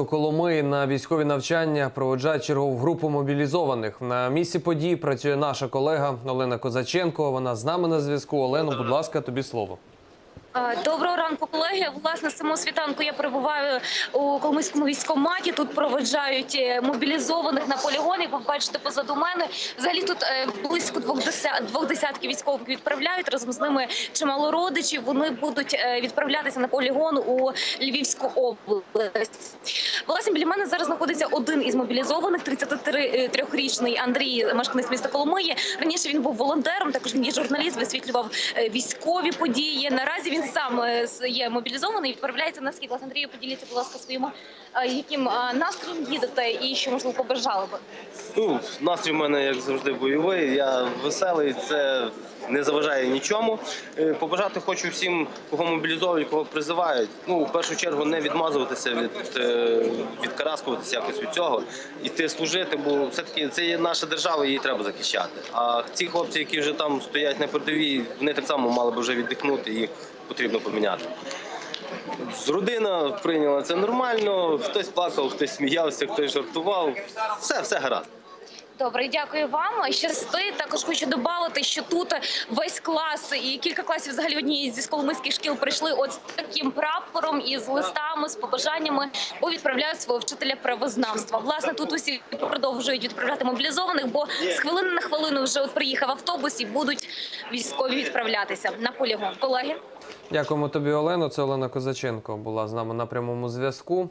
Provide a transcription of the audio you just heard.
До Коломиї на військові навчання проводжають чергову групу мобілізованих. На місці події працює наша колега Олена Козаченко. Вона з нами на зв'язку. Олено, будь ласка, тобі слово. Доброго ранку, колеги. Власне, самого світанку я перебуваю у Коломийському військкоматі. Тут проведжають е, мобілізованих на полігон. Як ви бачите позаду мене. Взагалі тут е, близько двох десятків військових відправляють. Разом з ними чимало родичів. Вони будуть е, відправлятися на полігон у Львівську область. Власне, біля мене зараз знаходиться один із мобілізованих, 33-річний Андрій, мешканець міста Коломиї. Раніше він був волонтером, також він є журналіст, висвітлював е, військові події. Наразі він сам е, є мобілізований і відправляється на схід. Власне, Андрію, поділіться, будь ласка, своїм е, яким е, настроєм їдете і що можливо побажали би. Ну, настрій в мене, як завжди, бойовий. Я веселий, це не заважає нічому. Е, Побажати хочу всім, кого мобілізовують, кого призивають. Ну, в першу чергу, не відмазуватися від е, відкараскуватися якось від цього, іти служити, бо все-таки це є наша держава, її треба захищати. А ці хлопці, які вже там стоять на передовій, вони так само мали б вже віддихнути, їх потрібно поміняти. З родина прийняла це нормально. Хтось плакав, хтось сміявся, хтось жартував. Все, все гаразд. Добре, дякую вам. Щасти. Також хочу додати, що тут весь клас і кілька класів взагалі однієї зі коломийських шкіл прийшли от з таким прапором і з листами, з побажаннями, бо відправляють свого вчителя правознавства. Власне, тут усі продовжують відправляти мобілізованих, бо з хвилини на хвилину вже от приїхав автобус і будуть військові відправлятися на полігон. Колеги. Дякуємо тобі, Олено. Це Олена Козаченко була з нами на прямому зв'язку.